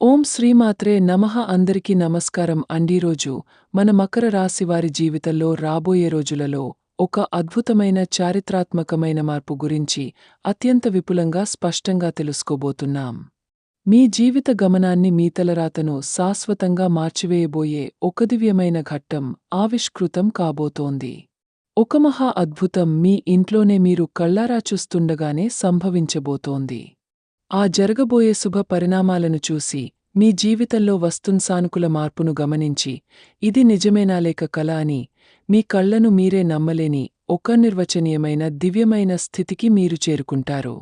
ఓం శ్రీమాత్రే నమః అందరికీ నమస్కారం అండీరోజు మన మకర రాశివారి జీవితంలో రాబోయే రోజులలో ఒక అద్భుతమైన చారిత్రాత్మకమైన మార్పు గురించి అత్యంత విపులంగా స్పష్టంగా తెలుసుకోబోతున్నాం. మీ జీవిత గమనాన్ని మీ తలరాతను శాశ్వతంగా మార్చివేయబోయే ఒక దివ్యమైన ఘట్టం ఆవిష్కృతం కాబోతోంది. ఒక మహా అద్భుతం మీ ఇంట్లోనే మీరు కళ్ళారా చూస్తుండగానే సంభవించబోతోంది. ఆ జరగబోయే శుభ పరిణామాలను చూసి మీ జీవితంలో వస్తున్ సానుకూల మార్పును గమనించి ఇది నిజమేనా లేక కల అని మీ కళ్ళను మీరే నమ్మలేని ఒక నిర్వచనీయమైన దివ్యమైన స్థితికి మీరు చేరుకుంటారు.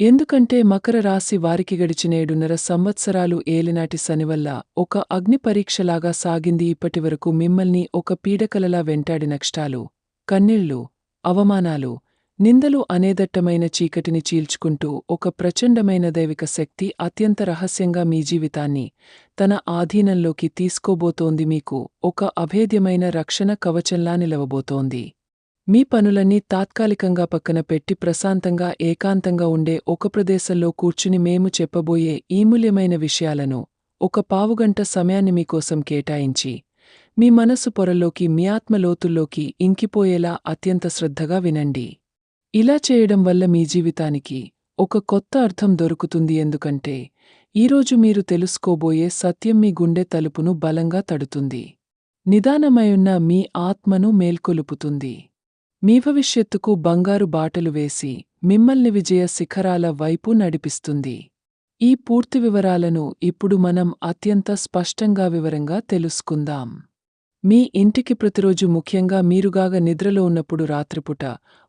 ఎందుకంటే మకర రాశి వారికి గడిచినేడున్నర సంవత్సరాలు ఏలినాటి శనివల్ల ఒక అగ్నిపరీక్షలాగా సాగింది ఇప్పటివరకు మిమ్మల్ని ఒక పీడకలలా వెంటాడి నష్టాలు కన్నీళ్ళు అవమానాలు నిందలు అనేదట్టమైన చీకటిని చీల్చుకుంటూ ఒక ప్రచండమైన దైవిక శక్తి అత్యంత రహస్యంగా మీ జీవితాన్ని తన ఆధీనంలోకి తీసుకోబోతోంది మీకు ఒక అభేద్యమైన రక్షణ కవచంలా నిలవబోతోంది. మీ పనులన్నీ తాత్కాలికంగా పక్కన పెట్టి ప్రశాంతంగా ఏకాంతంగా ఉండే ఒక ప్రదేశంలో కూర్చుని మేము చెప్పబోయే ఈ మూల్యమైన విషయాలను ఒక పావుగంట సమయాన్ని మీకోసం కేటాయించి మీ మనసు పొరల్లోకి మీ ఆత్మలోతుల్లోకి ఇంకిపోయేలా అత్యంత శ్రద్ధగా వినండి. ఇలా చేయడం వల్ల మీ జీవితానికి ఒక కొత్త అర్థం దొరుకుతుంది ఎందుకంటే ఈరోజు మీరు తెలుసుకోబోయే సత్యం మీ గుండె తలుపును బలంగా తడుతుంది. నిదానమయున్న మీ ఆత్మను మేల్కొలుపుతుంది. మీ భవిష్యత్తుకు బంగారు బాటలు వేసి మిమ్మల్ని విజయ శిఖరాల వైపు నడిపిస్తుంది. ఈ పూర్తి వివరాలను ఇప్పుడు మనం అత్యంత స్పష్టంగా వివరంగా తెలుసుకుందాం. మీ ఇంటికి ప్రతిరోజు ముఖ్యంగా మీరుగాగ నిద్రలో ఉన్నప్పుడు రాత్రిపుట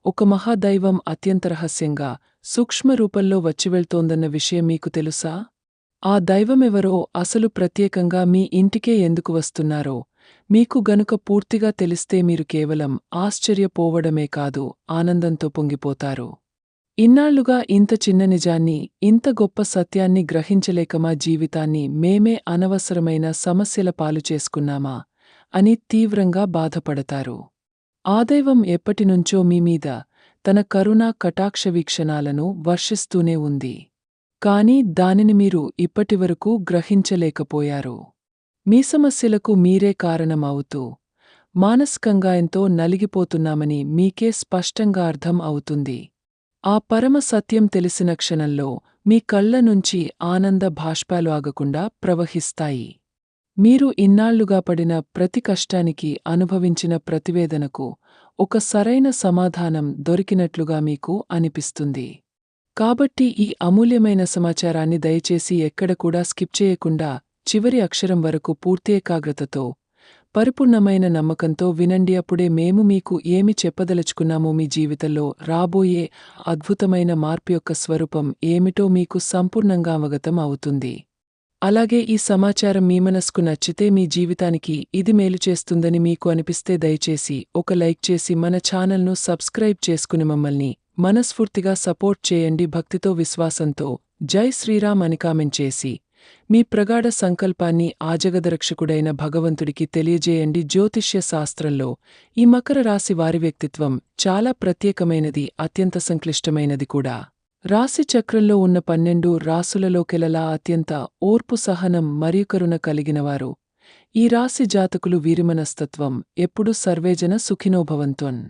ఒక మహాదైవం అత్యంత రహస్యంగా సూక్ష్మ రూపంలో వచ్చి వెళ్తోందన్న విషయం మీకు తెలుసా? ఆ దైవమెవరో అసలు ప్రత్యేకంగా మీ ఇంటికే ఎందుకు వస్తున్నారో మీకు గనుక పూర్తిగా తెలిస్తే మీరు కేవలం ఆశ్చర్యపోవడమే కాదు ఆనందంతో పొంగిపోతారు. ఇన్నాళ్ళుగా ఇంత చిన్న నిజాన్ని ఇంత గొప్ప సత్యాన్ని గ్రహించలేక మా జీవితాన్ని మేమే అనవసరమైన సమస్యల పాలు చేసుకున్నామా? అని తీవ్రంగా బాధపడతారు. ఆదైవం ఎప్పటినుంచో మీమీద తన కరుణా కటాక్ష వీక్షణాలను వర్షిస్తూనే ఉంది. కాని దానిని మీరు ఇప్పటివరకు గ్రహించలేకపోయారు. మీ సమస్యలకు మీరే కారణమవుతూ మానసికంగా ఎంతో నలిగిపోతున్నామని మీకే స్పష్టంగా అర్థం అవుతుంది. ఆ పరమ సత్యం తెలిసిన క్షణంలో మీ కళ్ళ నుంచి ఆనంద భాష్పాలు ఆగకుండా ప్రవహిస్తాయి. మీరు ఇన్నాళ్ళుగా పడిన ప్రతి కష్టానికి అనుభవించిన ప్రతివేదనకు ఒక సరైన సమాధానం దొరికినట్లుగా మీకు అనిపిస్తుంది. కాబట్టి ఈ అమూల్యమైన సమాచారాన్ని దయచేసి ఎక్కడ కూడా స్కిప్ చేయకుండా చివరి అక్షరం వరకు పూర్తి ఏకాగ్రతతో పరిపూర్ణమైన నమ్మకంతో వినండి. అప్పుడే మేము మీకు ఏమి చెప్పదలుచుకున్నామో మీ జీవితంలో రాబోయే అద్భుతమైన మార్పు యొక్క స్వరూపం ఏమిటో మీకు సంపూర్ణంగా అవగతం అవుతుంది. అలాగే ఈ సమాచారం మీ మనస్కు నచ్చితే మీ జీవితానికి ఇది మేలు చేస్తుందని మీకు అనిపిస్తే దయచేసి ఒక లైక్ చేసి మన ఛానల్ను సబ్స్క్రైబ్ చేసుకుని మమ్మల్ని మనస్ఫూర్తిగా సపోర్ట్ చేయండి భక్తితో విశ్వాసంతో జై శ్రీరామ్ అని కామెంట్ చేసి. మీ ప్రగాఢ సంకల్పాన్ని ఆజగదరక్షకుడైన భగవంతుడికి తెలియజేయండి జ్యోతిష్య శాస్త్రంలో ఈ మకర రాశి వారి వ్యక్తిత్వం చాలా ప్రత్యేకమైనది అత్యంత సంక్లిష్టమైనది కూడా. రాశి చక్రంలో ఉన్న పన్నెండు రాసులలోకెలలా అత్యంత ఓర్పు సహనం మరియు కరుణ కలిగినవారు. ఈ రాశి జాతకులు వీరిమనస్తత్వం ఎప్పుడు సర్వేజన సుఖినోభవంతోన్.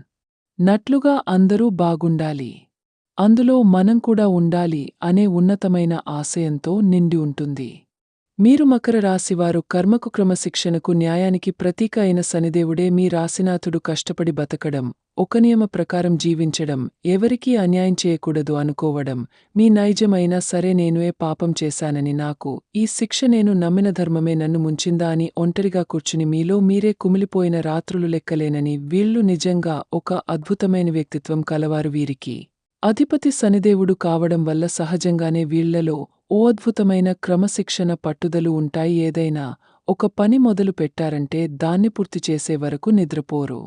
నట్లుగా అందరూ బాగుండాలి. అందులో మనం కూడా ఉండాలి అనే ఉన్నతమైన ఆశయంతో నిండి ఉంటుంది. మీరు మకర రాశివారు కర్మకు క్రమశిక్షణకు న్యాయానికి ప్రతీక అయిన శనిదేవుడే మీ రాశినాథుడు కష్టపడి బతకడం ఒక నియమ ప్రకారం జీవించడం ఎవరికీ అన్యాయం చేయకూడదు అనుకోవడం మీ నైజమైనా సరే నేనుే పాపం చేశానని నాకు ఈ శిక్ష నేను నమ్మిన ధర్మమే నన్ను ముంచిందా అని ఒంటరిగా కూర్చుని మీలో మీరే కుమిలిపోయిన రాత్రులు లెక్కలేనని వీళ్ళు నిజంగా ఒక అద్భుతమైన వ్యక్తిత్వం కలవారు వీరికి. అధిపతి శనిదేవుడు కావడం వల్ల సహజంగానే వీళ్ళలో ఓ అద్భుతమైన క్రమశిక్షణ పట్టుదలు ఉంటాయి ఏదైనా ఒక పని మొదలు పెట్టారంటే దాన్ని పూర్తి చేసే వరకు నిద్రపోరు.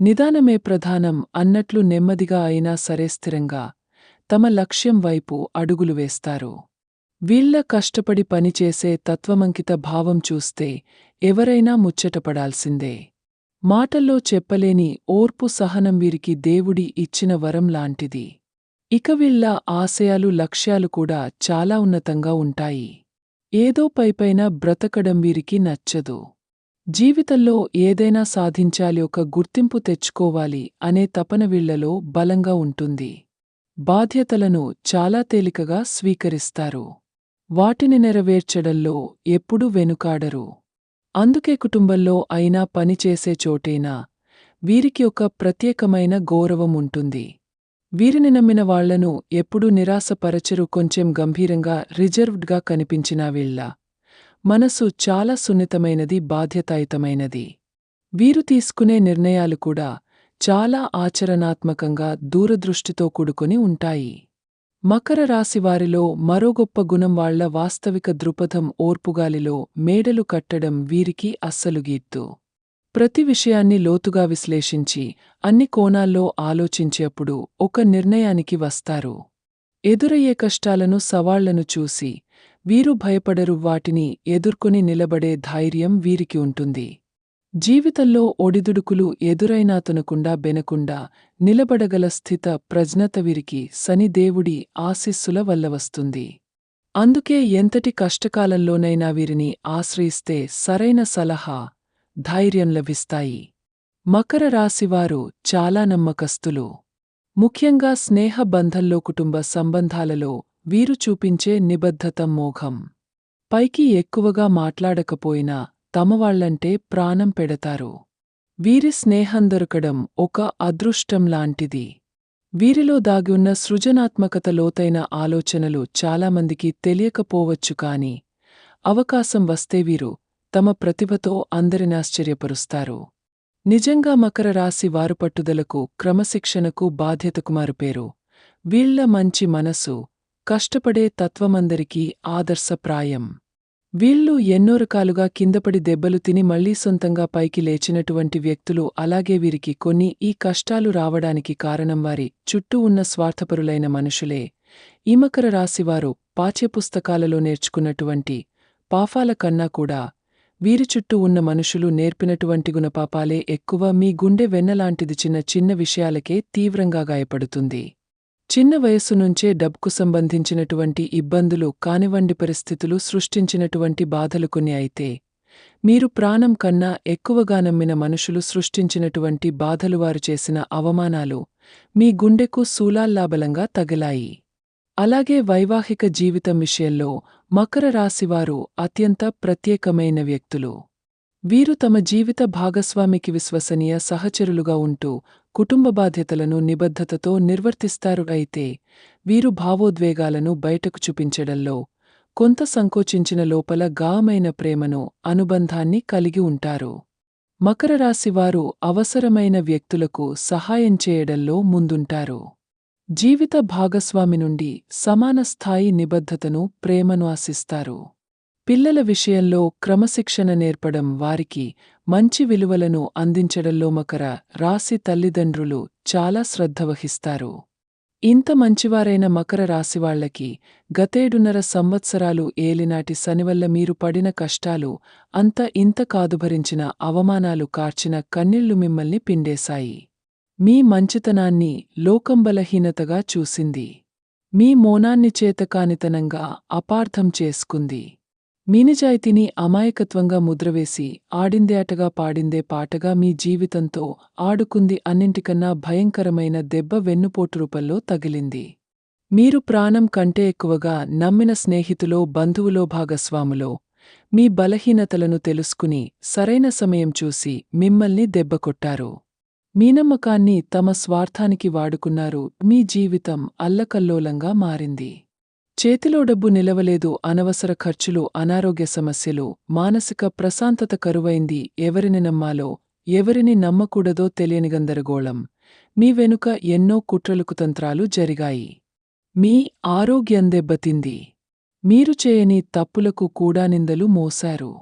నిదానమే ప్రధానం అన్నట్లు నెమ్మదిగా అయినా సరే స్థిరంగా తమ లక్ష్యం వైపు అడుగులు వేస్తారు. వీళ్ళ కష్టపడి పనిచేసే తత్వమంకిత భావం చూస్తే ఎవరైనా ముచ్చటపడాల్సిందే మాటల్లో చెప్పలేని ఓర్పు సహనం వీరికి దేవుడి ఇచ్చిన వరం లాంటిది. ఇక వీళ్ళ ఆశయాలు లక్ష్యాలు కూడా చాలా ఉన్నతంగా ఉంటాయి. ఏదో పైపైన బ్రతకడం వీరికి నచ్చదు. జీవితంలో ఏదైనా సాధించాలి ఒక గుర్తింపు తెచ్చుకోవాలి అనే తపన వీళ్ళలో బలంగా ఉంటుంది. బాధ్యతలను చాలా తేలికగా స్వీకరిస్తారు. వాటిని నెరవేర్చడంలో ఎప్పుడూ వెనుకాడరు. అందుకే కుటుంబంలో అయినా పనిచేసే చోటైనా వీరికి ఒక ప్రత్యేకమైన గౌరవం ఉంటుంది. వీరిని నమ్మిన వాళ్ళను ఎప్పుడూ నిరాశపరచరు కొంచెం గంభీరంగా రిజర్వ్డ్గా కనిపించిన వీళ్ళ మనసు చాలా సున్నితమైనది బాధ్యతాయుతమైనది. వీరు తీసుకునే నిర్ణయాలు కూడా చాలా ఆచరణాత్మకంగా దూరదృష్టితో కూడుకొని ఉంటాయి. మకర రాశివారిలో మరో గొప్ప గుణం వాళ్ళ వాస్తవిక దృపథం ఓర్పుగాలిలో మేడలు కట్టడం వీరికి అస్సలు గీత్తు. ప్రతి విషయాన్ని లోతుగా విశ్లేషించి అన్ని కోణాల్లో ఆలోచించేప్పుడు ఒక నిర్ణయానికి వస్తారు. ఎదురయ్యే కష్టాలను సవాళ్ళను చూసి వీరు భయపడరు వాటిని ఎదుర్కొని నిలబడే ధైర్యం వీరికి ఉంటుంది. జీవితంలో ఒడిదుడుకులు ఎదురైనాతనకుండా బెనకుండా నిలబడగల స్థిత ప్రజ్ఞత వీరికి శనిదేవుడి ఆశీస్సుల వల్ల వస్తుంది. అందుకే ఎంతటి కష్టకాలంలోనైనా వీరిని ఆశ్రయిస్తే సరైన సలహా ధైర్యం లభిస్తాయి. మకర రాశివారు చాలా నమ్మకస్తులు. ముఖ్యంగా స్నేహ బంధంలో కుటుంబ సంబంధాలలో వీరు చూపించే నిబద్ధత మోఘం. పైకి ఎక్కువగా మాట్లాడకపోయినా తమవాళ్ళంటే ప్రాణం పెడతారు. వీరి స్నేహం దొరకడం ఒక అదృష్టం లాంటిది. వీరిలో దాగివున్న సృజనాత్మకత లోతైన ఆలోచనలు చాలామందికి తెలియకపోవచ్చు కాని అవకాశం వస్తే వీరు తమ ప్రతిభతో అందరినాశ్చర్యపరుస్తారు నిజంగా మకర రాశి వారు పట్టుదలకు క్రమశిక్షణకు బాధ్యతకు మారుపేరు వీళ్ళ మంచి మనసు కష్టపడే తత్వమందరికీ ఆదర్శప్రాయం. వీళ్ళు ఎన్నో రకాలుగా కిందపడి దెబ్బలు తిని మళ్ళీ సొంతంగా పైకి లేచినటువంటి వ్యక్తులు అలాగే వీరికి కొన్ని ఈ కష్టాలు రావడానికి కారణం వారి చుట్టూ ఉన్న స్వార్థపరులైన మనుషులే. ఈ మకర రాశివారు పాఠ్యపుస్తకాలలో నేర్చుకున్నటువంటి పాఫాల కన్నా కూడా వీరి చుట్టూ ఉన్న మనుషులు నేర్పినటువంటి గుణపాపాలే ఎక్కువ మీ గుండె వెన్నలాంటిది చిన్న చిన్న విషయాలకే తీవ్రంగా గాయపడుతుంది. చిన్న వయస్సు నుంచే డబ్బుకు సంబంధించినటువంటి ఇబ్బందులు కానివండి పరిస్థితులు సృష్టించినటువంటి బాధలు కొన్ని అయితే మీరు ప్రాణం కన్నా ఎక్కువగా నమ్మిన మనుషులు సృష్టించినటువంటి బాధలు వారు చేసిన అవమానాలు మీ గుండెకు సూలాల్లాబలంగా తగిలాయి. అలాగే వైవాహిక జీవితం విషయంలో మకర రాశివారు అత్యంత ప్రత్యేకమైన వ్యక్తులు. వీరు తమ జీవిత భాగస్వామికి విశ్వసనీయ సహచరులుగా ఉంటూ కుటుంబ బాధ్యతలను నిబద్ధతతో నిర్వర్తిస్తారు. అయితే వీరు భావోద్వేగాలను బయటకు చూపించడంలో కొంత సంకోచించిన లోపల గామైన ప్రేమను అనుబంధాన్ని కలిగి ఉంటారు. మకర రాశివారు అవసరమైన వ్యక్తులకు సహాయం చేయడంలో ముందుంటారు. జీవిత భాగస్వామి నుండి సమాన స్థాయి నిబద్ధతను ప్రేమను ఆశిస్తారు. పిల్లల విషయంలో క్రమశిక్షణ నేర్పడం వారికి మంచి విలువలను అందించడంలో మకర రాశి తల్లిదండ్రులు చాలా శ్రద్ధ వహిస్తారు. ఇంత మంచివారైన మకర రాశివాళ్ళకి గతేడున్నర సంవత్సరాలు ఏలినాటి శనివల్ల మీరు పడిన కష్టాలు అంత ఇంత కాదుభరించిన అవమానాలు కార్చిన కన్నీళ్ళు మిమ్మల్ని పిండేశాయి. మీ మంచితనాన్ని లోకం బలహీనతగా చూసింది. మీ మోనాన్ని చేతకానితనంగా అపార్థం చేసుకుంది. మీ నిజాయితీని అమాయకత్వంగా ముద్రవేసి ఆడిందే ఆటగా పాడిందే పాటగా మీ జీవితంతో ఆడుకుంది అన్నింటికన్నా భయంకరమైన దెబ్బ వెన్నుపోటు రూపంలో తగిలింది. మీరు ప్రాణం కంటే ఎక్కువగా నమ్మిన స్నేహితులో బంధువులో భాగస్వాములో మీ బలహీనతలను తెలుసుకుని సరైన సమయం చూసి మిమ్మల్ని దెబ్బకొట్టారు మీ నమ్మకాన్ని తమ స్వార్థానికి వాడుకున్నారు. మీ జీవితం అల్లకల్లోలంగా మారింది. చేతిలో డబ్బు నిలవలేదు. అనవసర ఖర్చులు అనారోగ్య సమస్యలు మానసిక ప్రశాంతత కరువైంది. ఎవరిని నమ్మాలో ఎవరిని నమ్మకూడదో తెలియని గందరగోళం. మీ వెనుక ఎన్నో కుట్రలకు తంత్రాలు జరిగాయి. మీ ఆరోగ్యం దెబ్బతింది. మీరు చేయని తప్పులకు కూడా నిందలు మోశారు.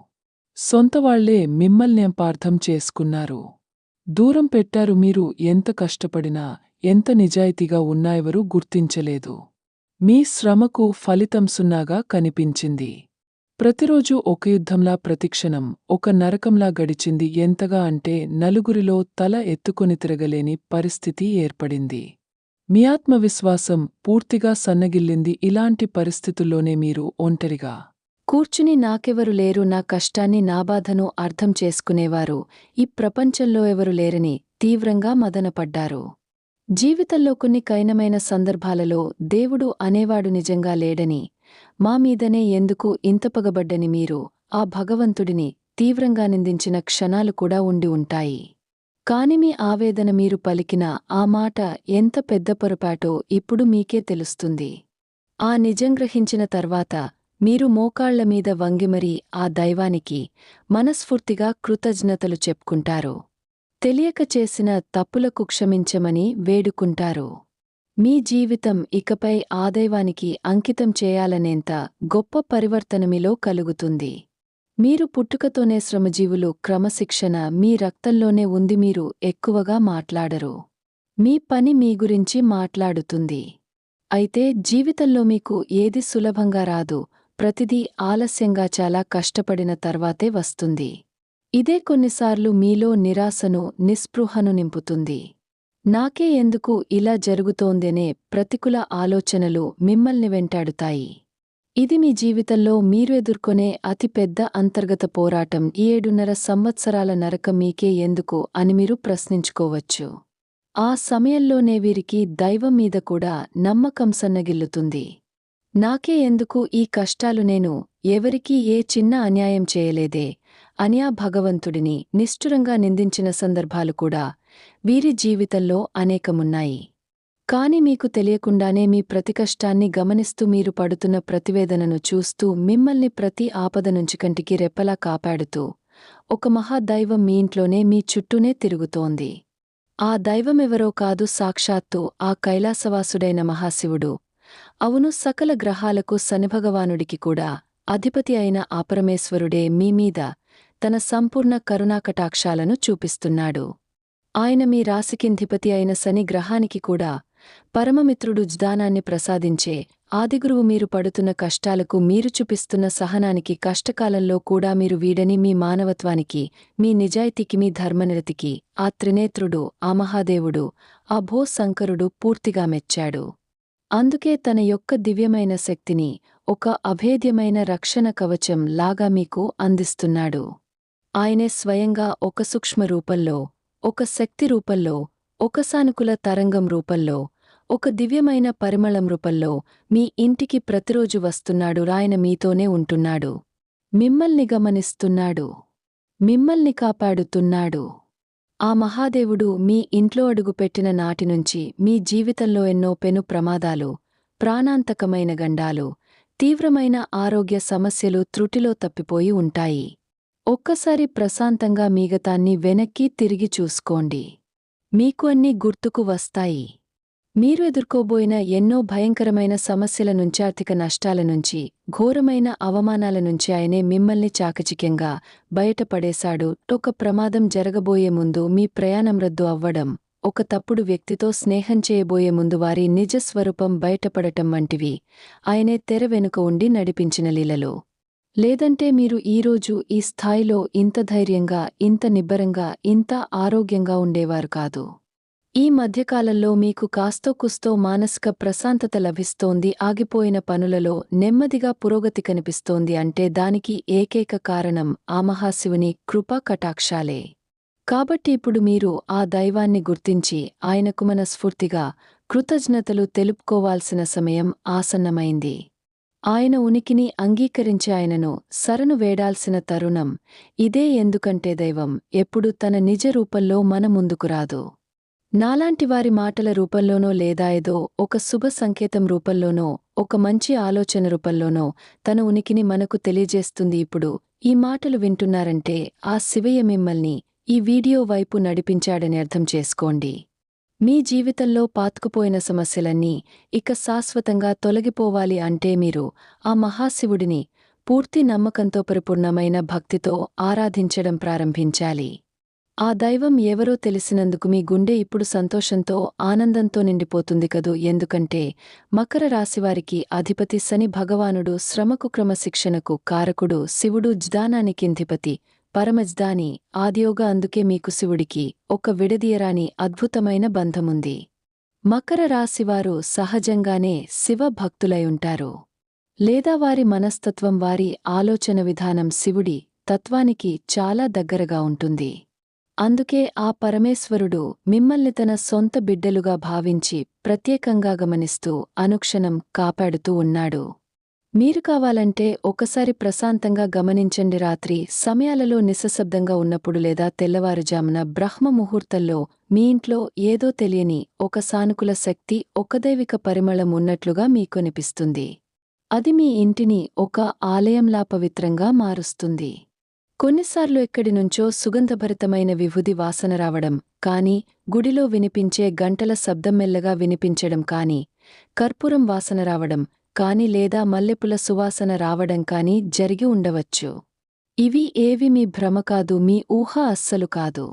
సొంతవాళ్ళే మిమ్మల్ని అపార్థం చేసుకున్నారు. దూరం పెట్టారు మీరు ఎంత కష్టపడినా ఎంత నిజాయితీగా ఉన్నాయెవరూ గుర్తించలేదు. మీ శ్రమకు ఫలితం సున్నాగా కనిపించింది. ప్రతిరోజూ ఒక యుద్ధంలా ప్రతిక్షణం ఒక నరకంలా గడిచింది ఎంతగా అంటే నలుగురిలో తల ఎత్తుకొని తిరగలేని పరిస్థితి ఏర్పడింది. మీ ఆత్మవిశ్వాసం పూర్తిగా సన్నగిల్లింది ఇలాంటి పరిస్థితుల్లోనే మీరు ఒంటరిగా కూర్చుని నాకెవరు లేరు నా కష్టాన్ని నా బాధను అర్థం చేసుకునేవారు. ఈ ప్రపంచంలో ఎవరు లేరని తీవ్రంగా మదనపడ్డారు. జీవితంలో కొన్ని కైనమైన సందర్భాలలో దేవుడు అనేవాడు నిజంగా లేడని మా మీదనే ఎందుకు ఇంతపగబడ్డని మీరు ఆ భగవంతుడిని తీవ్రంగా నిందించిన క్షణాలు కూడా ఉండి ఉంటాయి. కాని మీ ఆవేదన మీరు పలికిన ఆ మాట ఎంత పెద్ద పొరపాటో ఇప్పుడు మీకే తెలుస్తుంది. ఆ నిజం గ్రహించిన తర్వాత మీరు మోకాళ్ళమీద వంగిమరి ఆ దైవానికి మనస్ఫూర్తిగా కృతజ్ఞతలు చెప్పుకుంటారు. తెలియక చేసిన తప్పులకు క్షమించమని వేడుకుంటారు. మీ జీవితం ఇకపై ఆ దైవానికి అంకితం చేయాలనేంత గొప్ప పరివర్తన మీలో కలుగుతుంది. మీరు పుట్టుకతోనే శ్రమజీవులు క్రమశిక్షణ మీ రక్తంలోనే ఉంది మీరు ఎక్కువగా మాట్లాడరు. మీ పని మీ గురించి మాట్లాడుతుంది. అయితే జీవితంలో మీకు ఏది సులభంగా రాదు ప్రతిదీ ఆలస్యంగా చాలా కష్టపడిన తర్వాతే వస్తుంది. ఇదే కొన్నిసార్లు మీలో నిరాశను నిస్పృహను నింపుతుంది. నాకే ఎందుకు ఇలా జరుగుతోందనే ప్రతికూల ఆలోచనలు మిమ్మల్ని వెంటాడుతాయి. ఇది మీ జీవితంలో మీరు ఎదుర్కొనే అతిపెద్ద అంతర్గత పోరాటం. ఈ ఏడున్నర సంవత్సరాల నరకం మీకే ఎందుకు అని మీరు ప్రశ్నించుకోవచ్చు. ఆ సమయంలోనే వీరికి దైవం మీద కూడా నమ్మకం సన్నగిల్లుతుంది. నాకే ఎందుకు ఈ కష్టాలు నేను ఎవరికీ ఏ చిన్న అన్యాయం చేయలేదే? అన్యా భగవంతుడిని నిష్ఠురంగా నిందించిన సందర్భాలు కూడా వీరి జీవితంలో అనేకమున్నాయి. కాని మీకు తెలియకుండానే మీ ప్రతికష్టాన్ని గమనిస్తూ మీరు పడుతున్న ప్రతివేదనను చూస్తూ మిమ్మల్ని ప్రతి ఆపద నుంచి కంటికి రెప్పలా కాపాడుతూ ఒక మహాదైవం మీ ఇంట్లోనే మీ చుట్టూనే తిరుగుతోంది. ఆ దైవమెవరో కాదు సాక్షాత్తు ఆ కైలాసవాసుడైన మహాశివుడు. అవును సకల గ్రహాలకు శనిభగవానుడికి కూడా అధిపతి అయిన ఆపరమేశ్వరుడే మీమీద తన సంపూర్ణ కరుణాకటాక్షాలను చూపిస్తున్నాడు. ఆయన మీ రాశికింధిపతి అయిన శని గ్రహానికి కూడా పరమమిత్రుడు జ్ఞానాన్ని ప్రసాదించే ఆదిగురువు మీరు పడుతున్న కష్టాలకు మీరు చూపిస్తున్న సహనానికి కష్టకాలంలో కూడా మీరు వీడని మీ మానవత్వానికి మీ నిజాయితీకి మీ ధర్మనిరతికి ఆ త్రినేత్రుడు ఆ మహాదేవుడు ఆ భోశంకరుడు పూర్తిగా మెచ్చాడు. అందుకే తన యొక్క దివ్యమైన శక్తిని ఒక అభేద్యమైన రక్షణ కవచం లాగా మీకు అందిస్తున్నాడు. ఆయనే స్వయంగా ఒక సూక్ష్మ రూపంలో ఒక శక్తి రూపంలో ఒక సానుకూల తరంగం రూపంలో ఒక దివ్యమైన పరిమళం రూపంలో మీ ఇంటికి ప్రతిరోజు వస్తున్నాడు రాయన మీతోనే ఉంటున్నాడు. మిమ్మల్ని గమనిస్తున్నాడు. మిమ్మల్ని కాపాడుతున్నాడు. ఆ మహాదేవుడు మీ ఇంట్లో అడుగుపెట్టిన నాటినుంచి మీ జీవితంలో ఎన్నో పెను ప్రమాదాలు ప్రాణాంతకమైన గండాలు తీవ్రమైన ఆరోగ్య సమస్యలు త్రుటిలో తప్పిపోయి ఉంటాయి. ఒక్కసారి ప్రశాంతంగా మీగతాన్ని వెనక్కి తిరిగి చూసుకోండి. మీకు అన్నీ గుర్తుకు వస్తాయి. మీరు ఎదుర్కోబోయిన ఎన్నో భయంకరమైన సమస్యల నుంచి ఆర్థిక నష్టాల నుంచి ఘోరమైన అవమానాల నుంచి ఆయనే మిమ్మల్ని చాకచిక్యంగా బయటపడేశాడు. ఒక ప్రమాదం జరగబోయే ముందు మీ ప్రయాణం రద్దు అవ్వడం ఒక తప్పుడు వ్యక్తితో స్నేహం చేయబోయే ముందు వారి నిజస్వరూపం బయటపడటం వంటివి ఆయనే తెర వెనుక ఉండి నడిపించిన లీలలో. లేదంటే మీరు ఈరోజు ఈ స్థాయిలో ఇంత ధైర్యంగా ఇంత నిబ్బరంగా ఇంత ఆరోగ్యంగా ఉండేవారు కాదు. ఈ మధ్యకాలంలో మీకు కాస్తో కుస్తో మానసిక ప్రశాంతత లభిస్తోంది ఆగిపోయిన పనులలో నెమ్మదిగా పురోగతి కనిపిస్తోంది అంటే దానికి ఏకైక కారణం ఆ మహాశివుని కృపా కటాక్షాలే. కాబట్టి ఇప్పుడు మీరు ఆ దైవాన్ని గుర్తించి ఆయనకు మనస్ఫూర్తిగా కృతజ్ఞతలు తెలుపుకోవాల్సిన సమయం ఆసన్నమైంది. ఆయన ఉనికిని అంగీకరించి ఆయనను సరను వేడాల్సిన తరుణం ఇదే ఎందుకంటే దైవం ఎప్పుడు తన నిజ రూపంలో మన ముందుకు రాదు. నాలాంటి వారి మాటల రూపంలోనో లేదా ఏదో ఒక శుభ సంకేతం రూపంలోనో ఒక మంచి ఆలోచన రూపంలోనో తన ఉనికిని మనకు తెలియజేస్తుంది ఇప్పుడు. ఈ మాటలు వింటున్నారంటే ఆ శివయ్య మిమ్మల్ని ఈ వీడియో వైపు నడిపించాడని అర్థం చేసుకోండి. మీ జీవితంలో పాతుకుపోయిన సమస్యలన్నీ ఇక శాశ్వతంగా తొలగిపోవాలి అంటే మీరు ఆ మహాశివుడిని పూర్తి నమ్మకంతో పరిపూర్ణమైన భక్తితో ఆరాధించడం ప్రారంభించాలి. ఆ దైవం ఎవరో తెలిసినందుకు మీ గుండె ఇప్పుడు సంతోషంతో ఆనందంతో నిండిపోతుంది కదూ? ఎందుకంటే మకర రాశివారికి అధిపతి శని భగవానుడు శ్రమకు క్రమశిక్షణకు కారకుడు శివుడు జ్దానానికింధిపతి పరమజ్దాని ఆదియోగ అందుకే మీకు శివుడికి ఒక విడదీయరాని అద్భుతమైన బంధముంది. మకర రాశివారు సహజంగానే శివ భక్తులై ఉంటారు లేదా వారి మనస్తత్వం వారి ఆలోచన విధానం శివుడి తత్వానికి చాలా దగ్గరగా ఉంటుంది. అందుకే ఆ పరమేశ్వరుడు మిమ్మల్ని తన సొంత బిడ్డలుగా భావించి ప్రత్యేకంగా గమనిస్తూ అనుక్షణం కాపాడుతూ ఉన్నాడు. మీరు కావాలంటే ఒకసారి ప్రశాంతంగా గమనించండి. రాత్రి సమయాలలో నిశ్శబ్దంగా ఉన్నప్పుడు లేదా తెల్లవారుజామున బ్రహ్మ ముహూర్తంలో మీ ఇంట్లో ఏదో తెలియని ఒక సానుకూల శక్తి ఒక దైవిక పరిమళం ఉన్నట్లుగా మీకొనిపిస్తుంది అది మీ ఇంటిని ఒక ఆలయంలా పవిత్రంగా మారుస్తుంది. కొన్నిసార్లు ఎక్కడి నుంచో సుగంధభరితమైన విభుది వాసన రావడం కాని గుడిలో వినిపించే గంటల శబ్దం మెల్లగా వినిపించడం కాని కర్పూరం వాసన రావడం కాని లేదా మల్లెపుల సువాసన రావడం కాని జరిగి ఉండవచ్చు. ఇవి ఏవి మీ భ్రమ కాదు మీ ఊహ అస్సలు కాదు.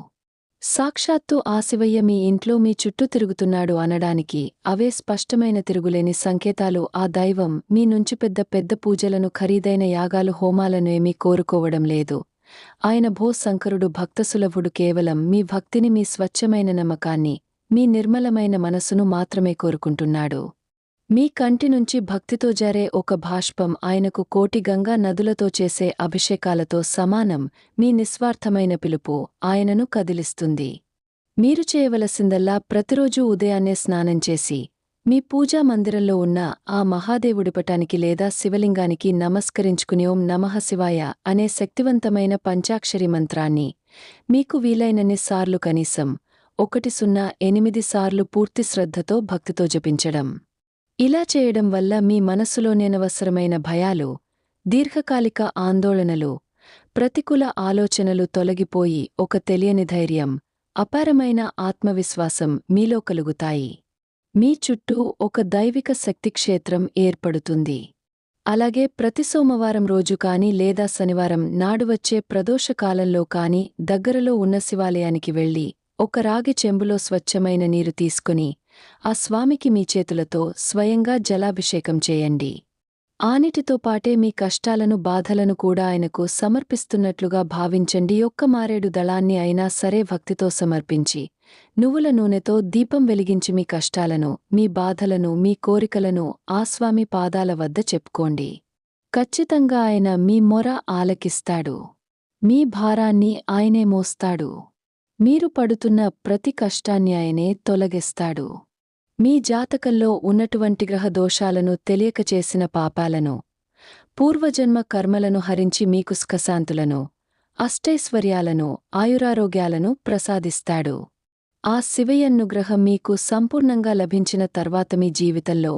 సాక్షాత్తు ఆశివయ్య మీ ఇంట్లో మీ చుట్టూ తిరుగుతున్నాడు అనడానికి అవే స్పష్టమైన తిరుగులేని సంకేతాలు. ఆ దైవం మీ నుంచి పెద్ద పెద్ద పూజలను ఖరీదైన యాగాలు హోమాలను ఏమీ కోరుకోవడం లేదు. ఆయన భోశంకరుడు భక్తసులభుడు కేవలం మీ భక్తిని మీ స్వచ్ఛమైన నమ్మకాన్ని మీ నిర్మలమైన మనసును మాత్రమే కోరుకుంటున్నాడు. మీ కంటి నుంచి భక్తితో జారే ఒక భాష్పం ఆయనకు కోటి గంగా నదులతో చేసే అభిషేకాలతో సమానం మీ నిస్వార్థమైన పిలుపు ఆయనను కదిలిస్తుంది. మీరు చేయవలసిందల్లా ప్రతిరోజూ ఉదయాన్నే స్నానం చేసి మీ పూజా మందిరంలో ఉన్న ఆ మహాదేవుడి పటానికి లేదా శివలింగానికి నమస్కరించుకుని ఓం నమః శివాయ అనే శక్తివంతమైన పంచాక్షరి మంత్రాన్ని మీకు వీలైనన్ని సార్లు కనీసం ఒకటి సున్నా ఎనిమిది సార్లు పూర్తి శ్రద్ధతో భక్తితో జపించడం. ఇలా చేయడం వల్ల మీ మనస్సులోనేనవసరమైన భయాలు దీర్ఘకాలిక ఆందోళనలు ప్రతికూల ఆలోచనలు తొలగిపోయి ఒక తెలియని ధైర్యం అపారమైన ఆత్మవిశ్వాసం మీలో కలుగుతాయి. మీ చుట్టూ ఒక దైవిక శక్తిక్షేత్రం ఏర్పడుతుంది. అలాగే ప్రతి సోమవారం రోజు కాని లేదా శనివారం నాడు వచ్చే ప్రదోషకాలంలో కాని దగ్గరలో ఉన్న శివాలయానికి వెళ్ళి ఒక రాగి చెంబులో స్వచ్ఛమైన నీరు తీసుకుని ఆ స్వామికి మీ చేతులతో స్వయంగా జలాభిషేకం చేయండి. ఆనిటితో పాటే మీ కష్టాలను బాధలను కూడా ఆయనకు సమర్పిస్తున్నట్లుగా భావించండి. ఒక్క మారేడు దళాన్ని అయినా సరే భక్తితో సమర్పించి నువ్వుల నూనెతో దీపం వెలిగించి మీ కష్టాలను మీ బాధలను మీ కోరికలను ఆ స్వామి పాదాల వద్ద చెప్పుకోండి. ఖచ్చితంగా ఆయన మీ మొర ఆలకిస్తాడు. మీ భారాన్ని ఆయనే మోస్తాడు. మీరు పడుతున్న ప్రతి కష్టాన్ని ఆయనే తొలగిస్తాడు. మీ జాతకంలో ఉన్నటువంటి గ్రహ దోషాలను తెలియక చేసిన పాపాలను పూర్వజన్మ కర్మలను హరించి మీకు స్కశాంతులను అష్టైశ్వర్యాలను ఆయురారోగ్యాలను ప్రసాదిస్తాడు. ఆ శివయన్నుగ్రహం మీకు సంపూర్ణంగా లభించిన తర్వాత మీ జీవితంలో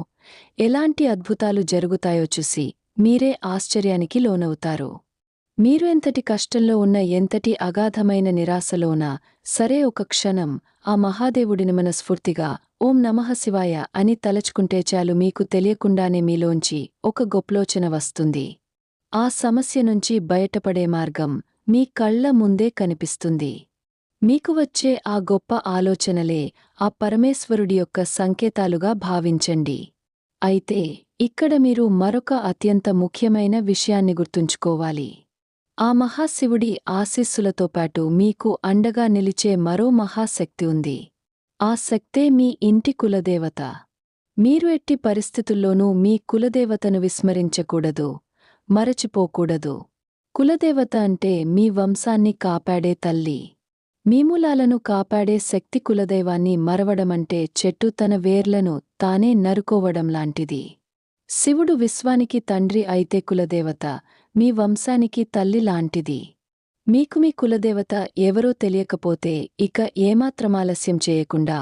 ఎలాంటి అద్భుతాలు జరుగుతాయో చూసి మీరే ఆశ్చర్యానికి లోనవుతారు. మీరు ఎంతటి కష్టంలో ఉన్న ఎంతటి అగాధమైన నిరాశలోనా సరే ఒక క్షణం ఆ మహాదేవుడిని మనస్ఫూర్తిగా ఓం నమః శివాయ అని తలచుకుంటే చాలు మీకు తెలియకుండానే మీలోంచి ఒక గొప్లోచన వస్తుంది. ఆ సమస్య నుంచి బయటపడే మార్గం మీ కళ్ళ ముందే కనిపిస్తుంది. మీకు వచ్చే ఆ గొప్ప ఆలోచనలే ఆ పరమేశ్వరుడి యొక్క సంకేతాలుగా భావించండి. అయితే ఇక్కడ మీరు మరొక అత్యంత ముఖ్యమైన విషయాన్ని గుర్తుంచుకోవాలి. ఆ మహాశివుడి ఆశీస్సులతో పాటు మీకు అండగా నిలిచే మరో మహాశక్తి ఉంది. ఆ శక్తే మీ ఇంటి కులదేవత. మీరు ఎట్టి పరిస్థితుల్లోనూ మీ కులదేవతను విస్మరించకూడదు మరచిపోకూడదు. కులదేవత అంటే మీ వంశాన్ని కాపాడే తల్లి. మీములాలను కాపాడే శక్తి కులదైవాన్ని మరవడమంటే చెట్టు తన వేర్లను తానే నరుకోవడం లాంటిది. శివుడు విశ్వానికి తండ్రి అయితే కులదేవత మీ వంశానికి తల్లి లాంటిది. మీకు మీ కులదేవత ఎవరో తెలియకపోతే ఇక ఏమాత్రమాలస్యం చేయకుండా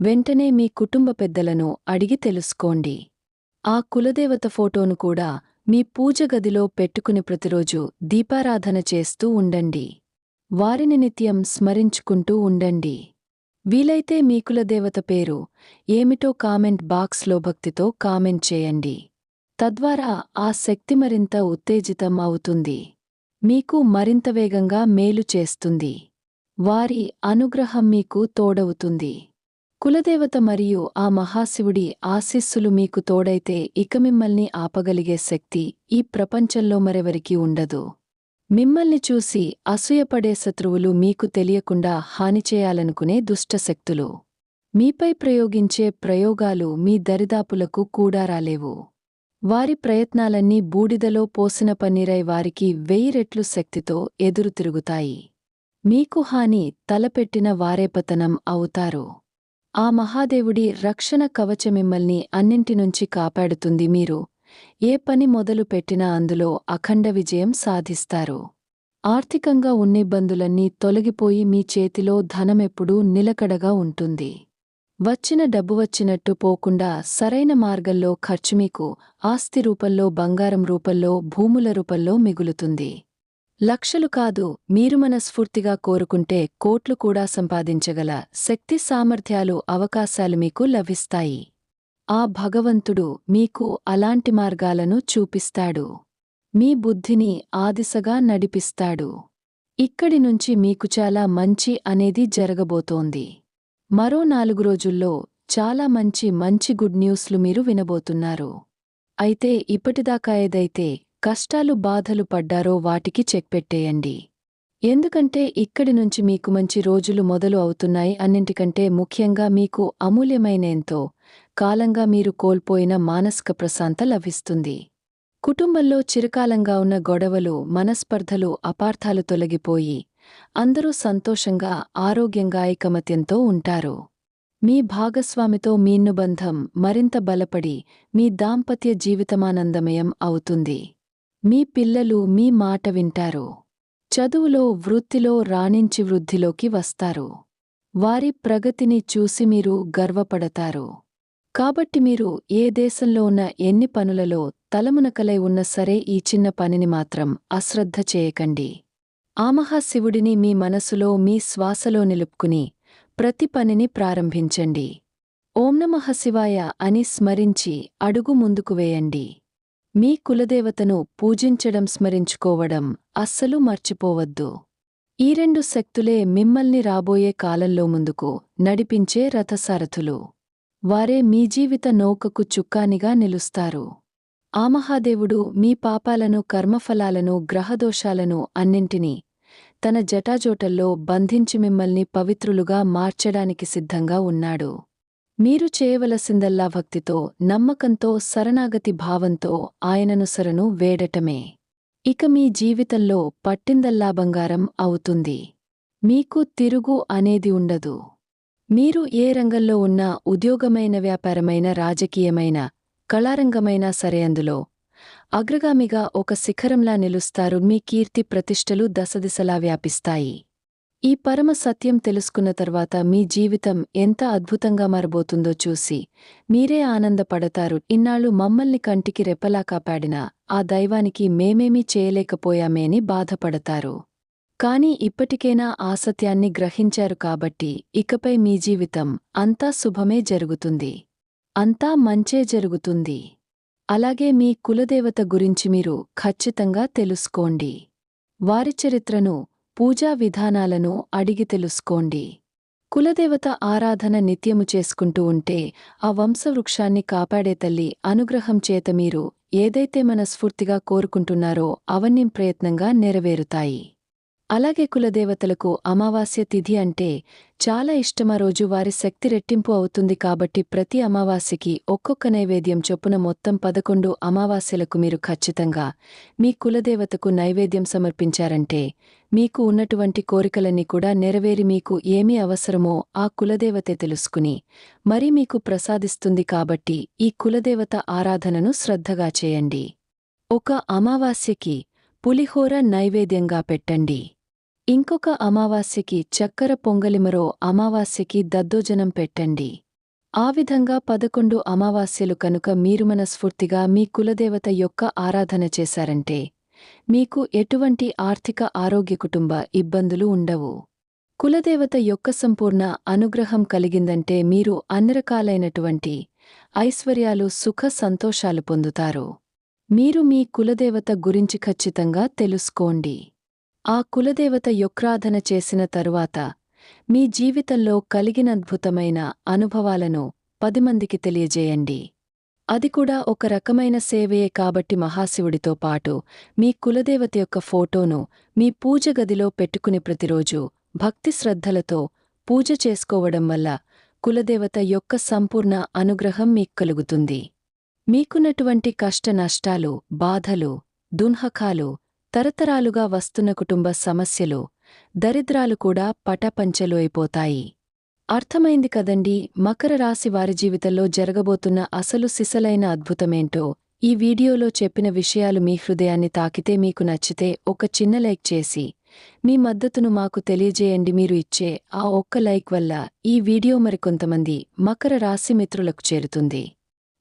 వెంటనే మీ కుటుంబ పెద్దలను అడిగి తెలుసుకోండి. ఆ కులదేవత ఫోటోను కూడా మీ పూజగదిలో పెట్టుకుని ప్రతిరోజు దీపారాధన చేస్తూ ఉండండి. వారిని నిత్యం స్మరించుకుంటూ ఉండండి. వీలైతే మీ కులదేవత పేరు ఏమిటో కామెంట్ బాక్స్లో భక్తితో కామెంట్ చేయండి. తద్వారా ఆ శక్తి మరింత ఉత్తేజితం అవుతుంది. మీకు మరింత వేగంగా మేలు చేస్తుంది. వారి అనుగ్రహం మీకు తోడవుతుంది. కులదేవత మరియు ఆ మహాశివుడి ఆశీస్సులు మీకు తోడైతే ఇక మిమ్మల్ని ఆపగలిగే శక్తి ఈ ప్రపంచంలో మరెవరికీ ఉండదు. మిమ్మల్ని చూసి అసూయపడే శత్రువులు మీకు తెలియకుండా హాని చేయాలనుకునే దుష్టశక్తులు మీపై ప్రయోగించే ప్రయోగాలు మీ దరిదాపులకు కూడా రాలేవు. వారి ప్రయత్నాలన్నీ బూడిదలో పోసిన పన్నీరై వారికి వెయ్యి రెట్లు శక్తితో ఎదురు తిరుగుతాయి. మీకు హాని తలపెట్టిన వారేపతనం అవుతారు. ఆ మహాదేవుడి రక్షణ కవచమిమ్మల్ని అన్నింటినుంచి కాపాడుతుంది మీరు. ఏ పని మొదలు పెట్టినా అందులో అఖండ విజయం సాధిస్తారు. ఆర్థికంగా ఉన్నిబ్బందులన్నీ తొలగిపోయి మీ చేతిలో ధనమెప్పుడూ నిలకడగా ఉంటుంది. వచ్చిన డబ్బు వచ్చినట్టు పోకుండా సరైన మార్గంలో ఖర్చు మీకు ఆస్తి రూపంలో బంగారం రూపంలో భూముల రూపంలో మిగులుతుంది. లక్షలు కాదు మీరు మనస్ఫూర్తిగా కోరుకుంటే కోట్లు కూడా సంపాదించగల శక్తి సామర్థ్యాలు అవకాశాలు మీకు లభిస్తాయి. ఆ భగవంతుడు మీకు అలాంటి మార్గాలను చూపిస్తాడు. మీ బుద్ధిని ఆదిశగా నడిపిస్తాడు. ఇక్కడి నుంచి మీకు చాలా మంచి అనేది జరగబోతోంది. మరో నాలుగు రోజుల్లో చాలా మంచి మంచి గుడ్ న్యూస్లు మీరు వినబోతున్నారు. అయితే ఇప్పటిదాకా ఏదైతే కష్టాలు బాధలు పడ్డారో వాటికి చెక్ పెట్టేయండి. ఎందుకంటే ఇక్కడి నుంచి మీకు మంచి రోజులు మొదలు అవుతున్నాయి అన్నింటికంటే ముఖ్యంగా మీకు అమూల్యమైనంతో కాలంగా మీరు కోల్పోయిన మానసిక ప్రశాంత లభిస్తుంది. కుటుంబంలో చిరకాలంగా ఉన్న గొడవలు మనస్పర్ధలు అపార్థాలు తొలగిపోయి అందరూ సంతోషంగా ఆరోగ్యంగా ఐకమత్యంతో ఉంటారు. మీ భాగస్వామితో మీన్నుబంధం మరింత బలపడి మీ దాంపత్య జీవితమానందమయం అవుతుంది. మీ పిల్లలు మీ మాట వింటారు. చదువులో వృత్తిలో రాణించి వృద్ధిలోకి వస్తారు. వారి ప్రగతిని చూసి మీరు గర్వపడతారు. కాబట్టి మీరు ఏ దేశంలో ఉన్న ఎన్ని పనులలో తలమునకలై ఉన్న సరే ఈ చిన్న పనిని మాత్రం అశ్రద్ధ చేయకండి. ఆ మహాశివుడిని మీ మనసులో మీ శ్వాసలో నిలుపుకుని ప్రతి పనిని ప్రారంభించండి. ఓం నమః శివాయ అని స్మరించి అడుగు ముందుకు వేయండి. మీ కులదేవతను పూజించడం స్మరించుకోవడం అస్సలు మర్చిపోవద్దు. ఈ రెండు శక్తులే మిమ్మల్ని రాబోయే కాలంలో ముందుకు నడిపించే రథసారథులు. వారే మీ జీవిత నౌకకు చుక్కానిగా నిలుస్తారు. ఆ మహాదేవుడు మీ పాపాలను కర్మఫలాలను గ్రహదోషాలను అన్నింటినీ తన జటాజోటల్లో బంధించి మిమ్మల్ని పవిత్రులుగా మార్చడానికి సిద్ధంగా ఉన్నాడు. మీరు చేయవలసిందల్లా భక్తితో నమ్మకంతో శరణాగతి భావంతో ఆయనను వేడటమే. ఇక మీ జీవితంలో పట్టిందల్లా బంగారం అవుతుంది. మీకు తిరుగు అనేది ఉండదు. మీరు ఏ రంగంలో ఉన్నా ఉద్యోగమైన వ్యాపారమైన రాజకీయమైన కళారంగమైనా సరే అందులో. అగ్రగామిగా ఒక శిఖరంలా నిలుస్తారు మీ కీర్తి ప్రతిష్టలు దశదిశలా వ్యాపిస్తాయి. ఈ పరమ సత్యం తెలుసుకున్న తర్వాత మీ జీవితం ఎంత అద్భుతంగా మారబోతుందో చూసి మీరే ఆనందపడతారు. ఇన్నాళ్ళు మమ్మల్ని కంటికి రెప్పలా కాపాడినా ఆ దైవానికి మేమేమీ చేయలేకపోయామేని బాధపడతారు. కాని ఇప్పటికైనా ఆ సత్యాన్ని గ్రహించారు కాబట్టి ఇకపై మీ జీవితం అంతా శుభమే జరుగుతుంది. అంతా మంచే జరుగుతుంది. అలాగే మీ కులదేవత గురించి మీరు ఖచ్చితంగా తెలుసుకోండి. వారి చరిత్రను పూజా విధానాలను అడిగి తెలుసుకోండి. కులదేవత ఆరాధన నిత్యము చేసుకుంటూ ఉంటే ఆ వంశవృక్షాన్ని కాపాడే తల్లి అనుగ్రహం చేత మీరు ఏదైతే మనస్ఫూర్తిగా కోరుకుంటున్నారో అవన్నీ ప్రయత్నంగా నెరవేరుతాయి. అలాగే కులదేవతలకు అమావాస్య తిథి అంటే చాలా ఇష్టమ రోజు వారి శక్తి రెట్టింపు అవుతుంది కాబట్టి ప్రతి అమావాస్యకి ఒక్కొక్క నైవేద్యం చొప్పున మొత్తం పదకొండు అమావాస్యలకు మీరు ఖచ్చితంగా మీ కులదేవతకు నైవేద్యం సమర్పించారంటే మీకు ఉన్నటువంటి కోరికలన్నీ కూడా నెరవేరి మీకు ఏమీ అవసరమో ఆ కులదేవతే తెలుసుకుని మరి మీకు ప్రసాదిస్తుంది కాబట్టి ఈ కులదేవత ఆరాధనను శ్రద్ధగా చేయండి. ఒక అమావాస్యకి పులిహోర నైవేద్యంగా పెట్టండి. ఇంకొక అమావాస్యకి చక్కెర పొంగలిమరో అమావాస్యకి దద్దోజనం పెట్టండి. ఆ విధంగా పదకొండు అమావాస్యలు కనుక మీరు మనస్ఫూర్తిగా మీ కులదేవత యొక్క ఆరాధన చేశారంటే మీకు ఎటువంటి ఆర్థిక ఆరోగ్య కుటుంబ ఇబ్బందులు ఉండవు. కులదేవత యొక్క సంపూర్ణ అనుగ్రహం కలిగిందంటే మీరు అన్నరకాలైనటువంటి ఐశ్వర్యాలు సుఖ సంతోషాలు పొందుతారు. మీరు మీ కులదేవత గురించి ఖచ్చితంగా తెలుసుకోండి. ఆ కులదేవత యొక్రాధన చేసిన తరువాత మీ జీవితంలో కలిగినద్భుతమైన అనుభవాలను పదిమందికి తెలియజేయండి. అది కూడా ఒక రకమైన సేవయే కాబట్టి మహాశివుడితో పాటు మీ కులదేవత యొక్క ఫోటోను మీ పూజ గదిలో పెట్టుకుని ప్రతిరోజు భక్తి శ్రద్ధలతో పూజ చేసుకోవడం వల్ల కులదేవత యొక్క సంపూర్ణ అనుగ్రహం మీకు కలుగుతుంది. మీకున్నటువంటి కష్టనష్టాలు బాధలు దున్హకాలు తరతరాలుగా వస్తున్న కుటుంబ సమస్యలు దరిద్రాలు కూడా పటపంచలు అయిపోతాయి. అర్థమైంది కదండి మకర రాశి వారి జీవితంలో జరగబోతున్న అసలు సిసలైన అద్భుతమేంటో? ఈ వీడియోలో చెప్పిన విషయాలు మీ హృదయాన్ని తాకితే మీకు నచ్చితే ఒక చిన్న లైక్ చేసి మీ మద్దతును మాకు తెలియజేయండి. మీరు ఇచ్చే ఆ ఒక్క లైక్ వల్ల ఈ వీడియో మరికొంతమంది మకర రాశి మిత్రులకు చేరుతుంది.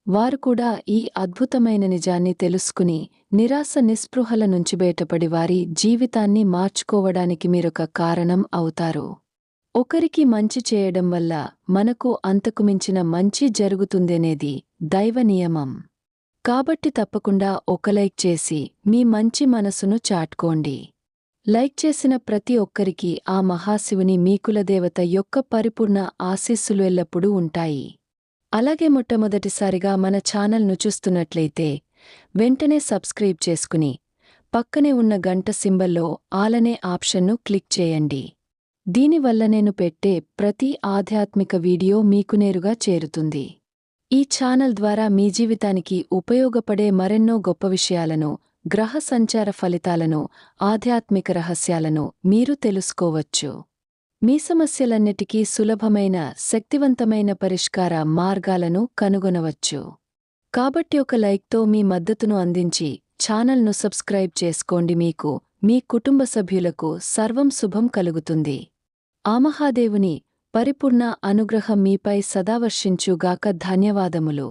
వారు కూడా ఈ అద్భుతమైన నిజాన్ని తెలుసుకుని నిరాశ నిస్పృహల నుంచి బయటపడి వారి జీవితాన్ని మార్చుకోవడానికి మీరొక కారణం అవుతారు. ఒకరికి మంచి చేయడం వల్ల మనకు అంతకు మించిన మంచి జరుగుతుందనేది దైవ నియమం. కాబట్టి తప్పకుండా ఒక లైక్ చేసి మీ మంచి మనసును చాటుకోండి. లైక్ చేసిన ప్రతి ఒక్కరికి ఆ మహాశివుని మీ కులదేవత యొక్క పరిపూర్ణ ఆశీస్సులు ఎల్లప్పుడూ ఉంటాయి. అలాగే మొట్టమొదటిసారిగా మన ఛానల్ను చూస్తున్నట్లయితే వెంటనే సబ్స్క్రైబ్ చేసుకుని పక్కనే ఉన్న గంట సింబల్లో ఆలనే ఆప్షన్ను క్లిక్ చేయండి. దీనివల్ల నేను పెట్టే ప్రతి ఆధ్యాత్మిక వీడియో మీకు నేరుగా చేరుతుంది. ఈ ఛానల్ ద్వారా మీ జీవితానికి ఉపయోగపడే మరెన్నో గొప్ప విషయాలను గ్రహ సంచార ఫలితాలను ఆధ్యాత్మిక రహస్యాలను మీరు తెలుసుకోవచ్చు. మీ సమస్యలన్నిటికీ సులభమైన శక్తివంతమైన పరిష్కార మార్గాలను కనుగొనవచ్చు. కాబట్టి ఒక లైక్తో మీ మద్దతును అందించి ఛానల్ను సబ్స్క్రైబ్ చేసుకోండి మీకు మీ కుటుంబ సభ్యులకు సర్వం శుభం కలుగుతుంది. ఆ మహాదేవుని పరిపూర్ణ అనుగ్రహం మీపై సదావర్షించుగాక ధన్యవాదములు.